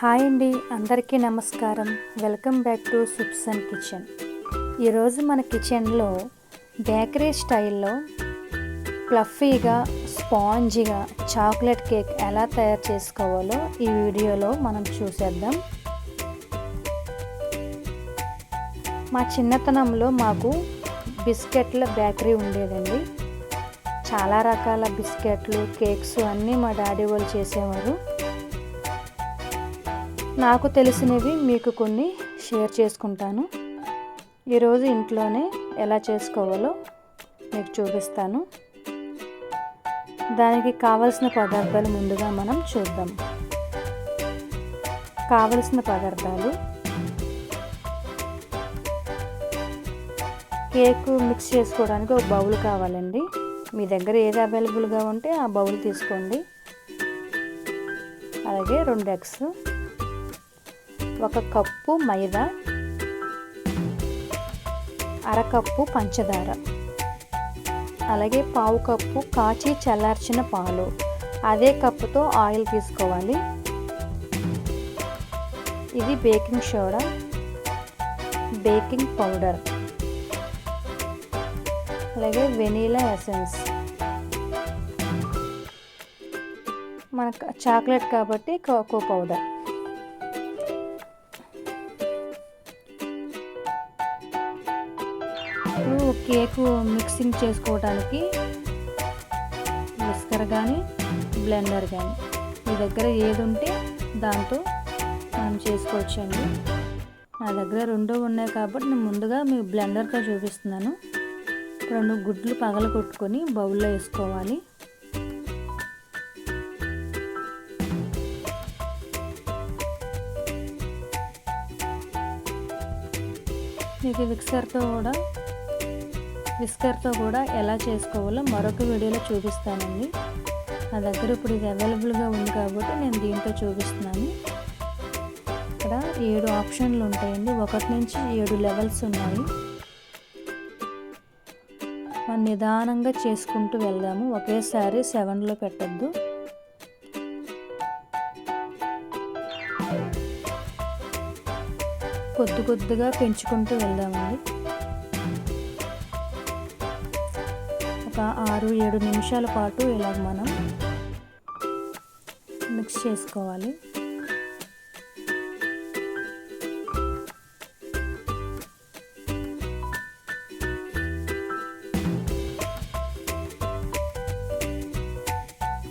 Hi అండి అందరికీ నమస్కారం. Welcome back to Supsan kitchen. ఈరోజు మన కిచెన్లో బేకరీ స్టైల్లో ఫ్లఫీగా స్పాంజీగా చాక్లెట్ కేక్ ఎలా తయారు చేసుకోవాలో ఈ వీడియోలో మనం చూసేద్దాం. మా చిన్నతనంలో మాకు బిస్కెట్ల బేకరీ ఉండేదండి. చాలా రకాల బిస్కెట్లు కేక్స్ అన్నీ మా డాడీ వాళ్ళు చేసేవారు. నాకు తెలిసినవి మీకు కొన్ని షేర్ చేసుకుంటాను. ఈరోజు ఇంట్లోనే ఎలా చేసుకోవాలో మీకు చూపిస్తాను. దానికి కావలసిన పదార్థాలు ముందుగా మనం చూద్దాం. కావలసిన పదార్థాలు. కేక్ మిక్స్ చేసుకోవడానికి ఒక బౌల్ కావాలండి. మీ దగ్గర ఏది అవైలబుల్గా ఉంటే ఆ బౌల్ తీసుకోండి. అలాగే రెండు ఎగ్స్. ఒక కప్పు మైదా అరకప్పు పంచదార అలాగే పావు కప్పు కాచి చల్లార్చిన పాలు. అదే కప్పుతో ఆయిల్ తీసుకోవాలి. ఇది బేకింగ్ సోడా బేకింగ్ పౌడర్ అలాగే వెనీలా ఎసెన్స్. మనకు చాక్లెట్ కాబట్టి కోకో పౌడర్. కేకు మిక్సింగ్ చేసుకోవడానికి విస్కర్ కానీ బ్లెండర్ కానీ మీ దగ్గర ఏది ఉంటే దాంతో మనం చేసుకోవచ్చండి. నా దగ్గర రెండు ఉన్నాయి కాబట్టి నేను ముందుగా మీ బ్లెండర్తో చూపిస్తున్నాను. రెండు గుడ్లు పగల కొట్టుకొని బౌల్లో వేసుకోవాలి. మీకు మిక్సర్తో కూడా విస్కర్తో కూడా ఎలా చేసుకోవాలో మరొక వీడియోలో చూపిస్తానండి. నా దగ్గర ఇప్పుడు ఇది అవైలబుల్గా ఉంది కాబట్టి నేను దీంతో చూపిస్తున్నాను. ఇక్కడ ఏడు ఆప్షన్లు ఉంటాయండి. ఒకటి నుంచి ఏడు లెవెల్స్ ఉన్నాయి. మనం నిదానంగా చేసుకుంటూ వెళ్దాము. ఒకేసారి సెవెన్లో పెట్టద్దు. కొద్ది కొద్దిగా పెంచుకుంటూ వెళ్దామండి. ఒక ఆరు ఏడు నిమిషాల పాటు ఇలా మనం మిక్స్ చేసుకోవాలి.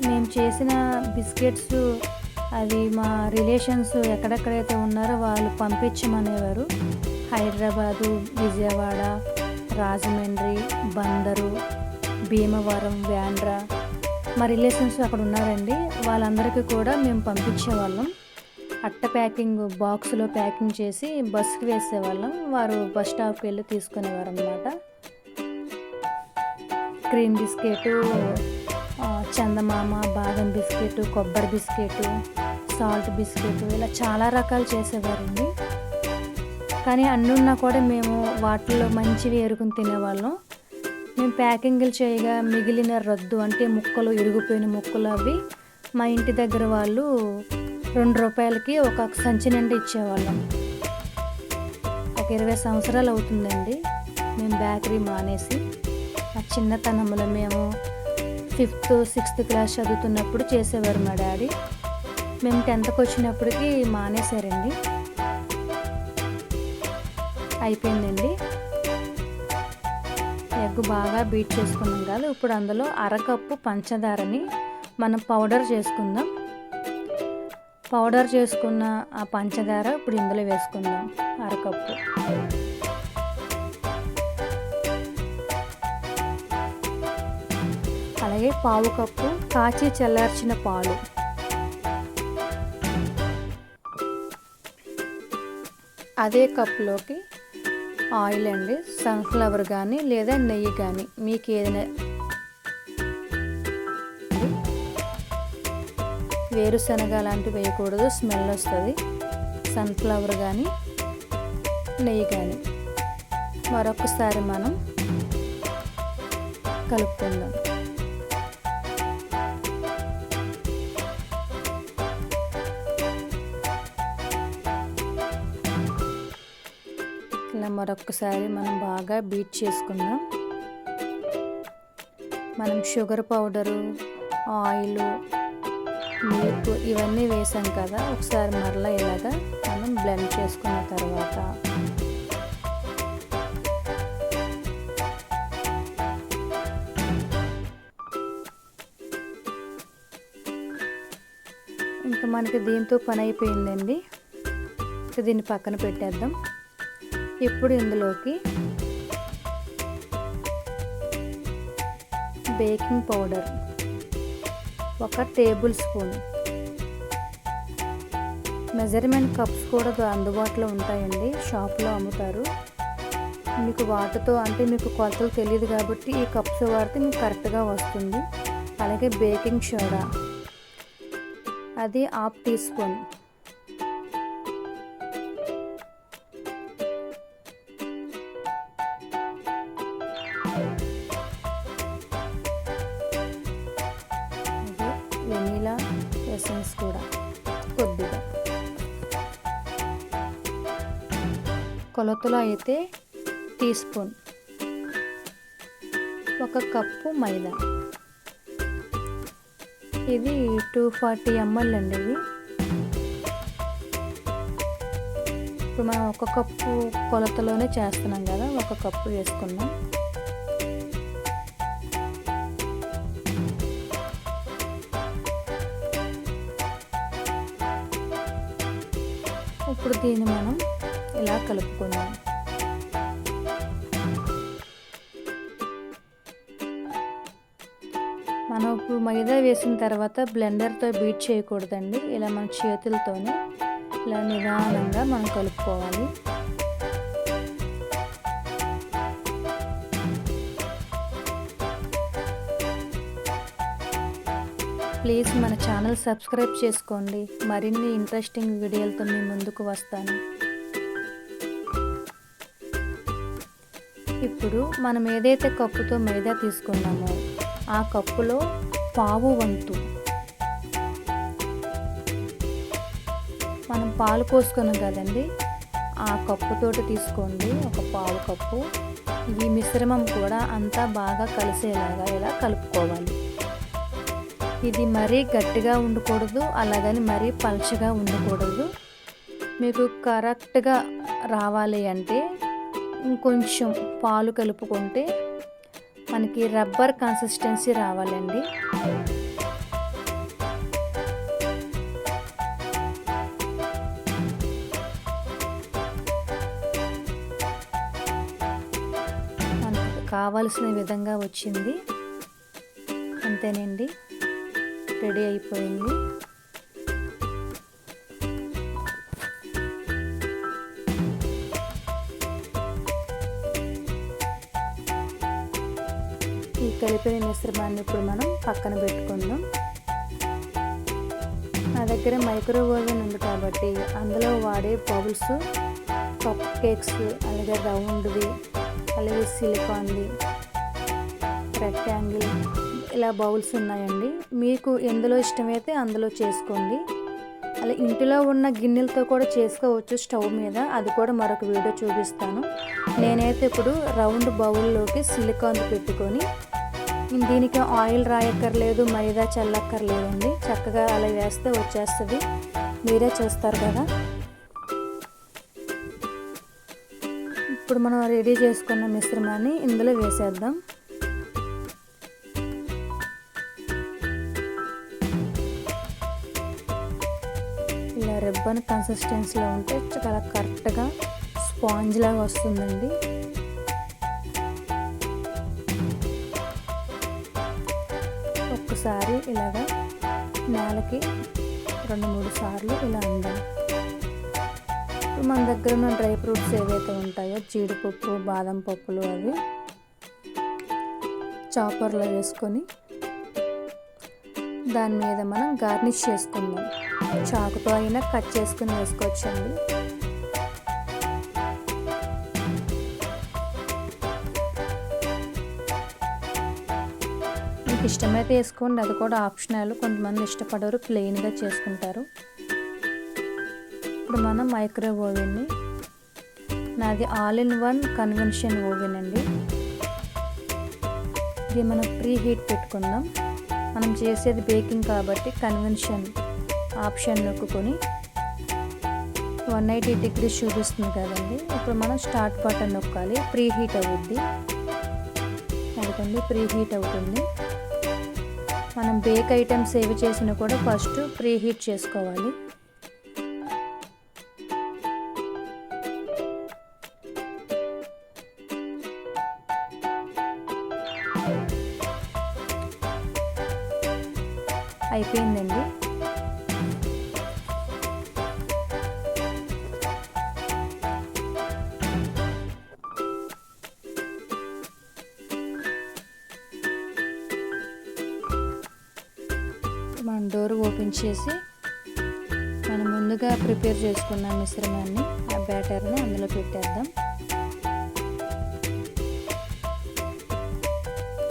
మేము చేసిన బిస్కెట్స్ అవి మా రిలేషన్స్ ఎక్కడెక్కడైతే ఉన్నారో వాళ్ళు పంపించమనేవారు. హైదరాబాదు విజయవాడ రాజమండ్రి బందరు భీమవరం వ్యాండ్రా మా రిలేషన్స్ అక్కడ ఉన్నారండి. వాళ్ళందరికీ కూడా మేము పంపించేవాళ్ళం. అట్ట ప్యాకింగ్ బాక్స్లో ప్యాకింగ్ చేసి బస్కి వేసేవాళ్ళం. వారు బస్ స్టాప్కి వెళ్ళి తీసుకునేవారు అనమాట క్రీమ్ బిస్కెట్ చందమామ బాదం బిస్కెట్ కొబ్బరి బిస్కెట్ సాల్ట్ బిస్కెట్ ఇలా చాలా రకాలు చేసేవారండి. కానీ అన్నీ ఉన్నా కూడా మేము వాటిల్లో మంచివి ఎరుకుని తినేవాళ్ళం. మేము ప్యాకింగ్లు చేయగా మిగిలిన రద్దు అంటే ముక్కలు ఇరిగిపోయిన ముక్కలు అవి మా ఇంటి దగ్గర వాళ్ళు రెండు రూపాయలకి ఒక సంచి నిండా ఇచ్చేవాళ్ళం. ఒక ఇరవై సంవత్సరాలు అవుతుందండి. మేము బేకరీ మానేసి ఆ చిన్నతనంలో మేము ఫిఫ్త్ సిక్స్త్ క్లాస్ చదువుతున్నప్పుడు చేసేవారు మా డాడీ. మేము టెన్త్కి వచ్చినప్పటికి మానేశారండి. అయిపోయిందండి. ఎగ్ బాగా బీట్ చేసుకున్నాం కదా ఇప్పుడు అందులో అరకప్పు పంచదారని మనం పౌడర్ చేసుకుందాం. పౌడర్ చేసుకున్న ఆ పంచదార ఇప్పుడు ఇందులో వేసుకుందాం అరకప్పు. అలాగే పావు కప్పు కాచి చల్లార్చిన పాలు. అదే కప్లోకి ఆయిల్ అండి సన్ఫ్లవర్ కానీ లేదా నెయ్యి కానీ మీకు ఏదైనా వేరుశనగ లాంటివి వేయకూడదు స్మెల్ వస్తుంది. సన్ఫ్లవర్ కానీ నెయ్యి కానీ మరొకసారి మనం కలుపుకుందాం. మరొకసారి మనం బాగా బీట్ చేసుకుందాం. మనం షుగర్ పౌడరు ఆయిల్ మిల్క్ ఇవన్నీ వేసాం కదా ఒకసారి మరలా ఇలాగా మనం బ్లెండ్ చేసుకున్న తర్వాత. ఇంకా మనకి దీంతో పని అయిపోయిందండి. ఇంకా దీన్ని పక్కన పెట్టేద్దాం. ఇప్పుడు ఇందులోకి బేకింగ్ పౌడర్ ఒక టేబుల్ స్పూన్. మెజర్మెంట్ కప్స్ కూడా అందుబాటులో ఉంటాయండి. షాప్లో అమ్ముతారు. మీకు వాటితో అంటే మీకు కొలతలు తెలియదు కాబట్టి ఈ కప్స్ వాడితే మీకు కరెక్ట్గా వస్తుంది. అలాగే బేకింగ్ సోడా. అది హాఫ్ టీ స్పూన్. కొలతలో అయితే టీ స్పూన్ ఒక కప్పు మైదా. ఇది టూ ఫార్టీ ఎంఎల్ అండి ఇది ఇప్పుడు మనం ఒక కప్పు కొలతలోనే చేస్తున్నాం కదా ఒక కప్పు వేసుకున్నాం ఇప్పుడు దీన్ని మనం ఇలా కలుపుకుందాం. మనం ఇప్పుడు మైదా వేసిన తర్వాత బ్లెండర్తో బీట్ చేయకూడదండి. ఇలా మన చేతులతోనే ఇలా నిదానంగా మనం కలుపుకోవాలి. ప్లీజ్ మన ఛానల్ సబ్స్క్రైబ్ చేసుకోండి. మరిన్ని ఇంట్రెస్టింగ్ వీడియోలతో మీ ముందుకు వస్తాను. ఇప్పుడు మనం ఏదైతే కప్పుతో మైదా తీసుకున్నామో ఆ కప్పులో పావు వంతు మనం పాలు పోసుకున్నాం కదండి ఆ కప్పుతోటి తీసుకోండి ఒక పావు కప్పు. ఈ మిశ్రమం కూడా అంతా బాగా కలిసేలాగా ఇలా కలుపుకోవాలి. ఇది మరీ గట్టిగా ఉండకూడదు అలాగని మరీ పలుచగా ఉండకూడదు. మీకు కరెక్ట్గా రావాలి అంటే ఇంకొంచెం పాలు కలుపుకుంటే మనకి రబ్బర్ కన్సిస్టెన్సీ రావాలండి. మనకు కావలసిన విధంగా వచ్చింది. అంతేనండి. రెడీ అయిపోయింది. కలిపిన మిశ్రమాన్ని ఇప్పుడు మనం పక్కన పెట్టుకుందాం. నా దగ్గర మైక్రోవేవ్ ఉంది కాబట్టి అందులో వాడే బౌల్స్ కప్ కేక్స్ అలాగే రౌండ్వి అలాగే సిలికాన్ది రెక్టాంగిల్ ఇలా బౌల్స్ ఉన్నాయండి. మీకు ఎందులో ఇష్టమైతే అందులో చేసుకోండి. అలా ఇంటిలో ఉన్న గిన్నెలతో కూడా చేసుకోవచ్చు స్టవ్ మీద. అది కూడా మరొక వీడియో చూపిస్తాను. నేనైతే ఇప్పుడు రౌండ్ బౌల్లోకి సిలికాన్ పెట్టుకొని దీనికి ఆయిల్ రాయక్కర్లేదు మైదా చల్లక్కర్లేదండి. చక్కగా అలా వేస్తే వచ్చేస్తుంది. మీరే చూస్తారు కదా. ఇప్పుడు మనం రెడీ చేసుకున్న మిశ్రమాన్ని ఇందులో వేసేద్దాం. ఇలా రిబ్బన్ కన్సిస్టెన్సీలో ఉంటే చాలా కరెక్ట్గా స్పాంజ్ లాగా వస్తుందండి. ఒక్కసారి ఇలాగా నేలకి రెండు మూడు సార్లు ఇలా అందాలి మన దగ్గర ఉన్న డ్రై ఫ్రూట్స్ ఏవైతే ఉంటాయో జీడిపప్పు బాదం పప్పులు అవి చాపర్లో వేసుకొని దాని మీద మనం గార్నిష్ చేసుకుందాం. చాకుతో అయినా కట్ చేసుకుని వేసుకోవచ్చండి. మీకు ఇష్టమైతే వేసుకోండి. అది కూడా ఆప్షనల్. కొంతమంది ఇష్టపడరు. ప్లెయిన్గా చేసుకుంటారు. ఇప్పుడు మనం మైక్రోవేవ్ని నాది all in one convention oven అండి. ఇది మనం ప్రీ హీట్ పెట్టుకుందాం. మనం చేసేది బేకింగ్ కాబట్టి కన్వెన్షన్ ఆప్షన్ నొక్కుకొని వన్ ఎయిటీ డిగ్రీస్ చూపిస్తుంది కదండి. ఇప్పుడు మనం స్టార్ట్ బటన్ నొక్కాలి. ప్రీ హీట్ అవుద్ది. అందుకండి ప్రీ హీట్ అవుతుంది. మనం బేక్ ఐటమ్స్ ఏవి చేసినా కూడా ఫస్ట్ ప్రీ హీట్ చేసుకోవాలి. అయిపోయిందండి. డోర్ ఓపెన్ చేసి మనం ముందుగా ప్రిపేర్ చేసుకున్న మిశ్రమాన్ని ఆ బ్యాటర్ని అందులో పెట్టేద్దాం.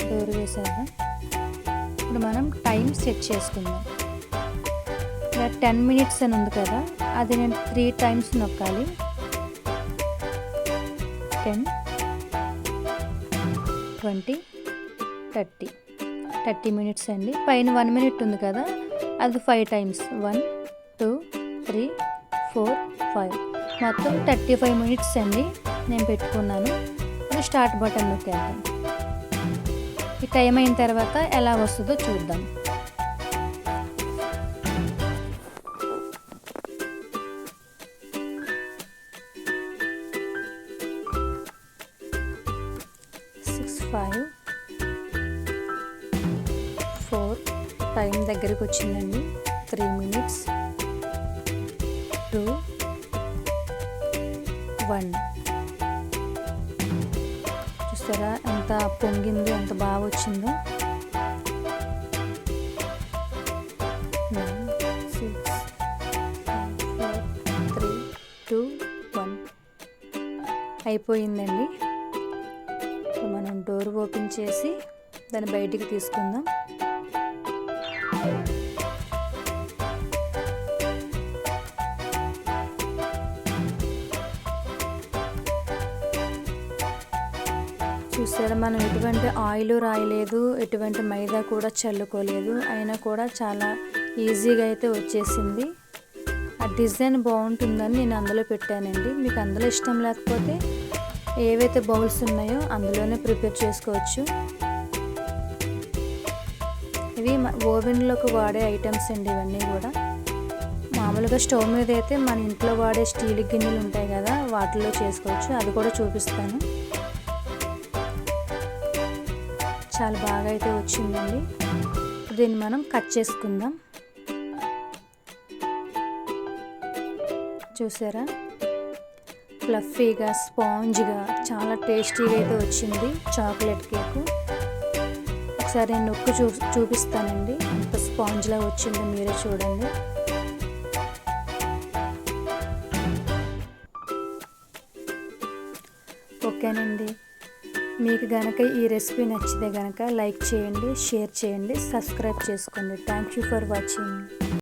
డోర్ వేసేద్దాం. ఇప్పుడు మనం టైం సెట్ చేసుకుందాం. ఇలా టెన్ మినిట్స్ అని ఉంది కదా అది నేను three times నొక్కాలి. Ten twenty thirty. Thirty minutes అండి. పైన వన్ మినిట్ ఉంది కదా అది five times one two three four five మొత్తం థర్టీ ఫైవ్ మినిట్స్ అండి. నేను పెట్టుకున్నాను. ఇప్పుడు స్టార్ట్ బటన్ నొక్కేద్దాం ఈ టైం అయిన తర్వాత ఎలా వస్తుందో చూద్దాం. వచ్చిందండి. త్రీ మినిట్స్ టూ వన్ చూస్తారా ఎంత పొంగిందో ఎంత బాగా వచ్చిందో. Six four three two one అయిపోయిందండి. మనం డోర్ ఓపెన్ చేసి దాన్ని బయటికి తీసుకుందాం. చూసారా మనం ఎటువంటి ఆయిల్ రాయలేదు ఎటువంటి మైదా కూడా చల్లుకోలేదు. అయినా కూడా చాలా ఈజీగా అయితే వచ్చేసింది. ఆ డిజైన్ బాగుంటుందని నేను అందులో పెట్టానండి. మీకు అందులో ఇష్టం లేకపోతే ఏవైతే బౌల్స్ ఉన్నాయో అందులోనే ప్రిపేర్ చేసుకోవచ్చు. ఇవి ఓవెన్లోకి వాడే ఐటమ్స్ అండి ఇవన్నీ కూడా. మామూలుగా స్టవ్ మీద అయితే మన ఇంట్లో వాడే స్టీల్ గిన్నెలు ఉంటాయి కదా వాటిలో చేసుకోవచ్చు. అది కూడా చూపిస్తాను. చాలా బాగా అయితే వచ్చిందండి. దీన్ని మనం కట్ చేసుకుందాం. చూసారా? ఫ్లఫీగా స్పాంజ్గా చాలా టేస్టీగా అయితే వచ్చింది చాక్లెట్ కేకు. ఒకసారి నేను నొక్కు చూ చూపిస్తానండి. ఎంత స్పాంజ్లా వచ్చిందో మీరే చూడండి. ఓకేనండి. మీకు గనక ఈ రెసిపీ నచ్చితే గనక లైక్ చేయండి షేర్ చేయండి సబ్స్క్రైబ్ చేసుకోండి. Thank you for watching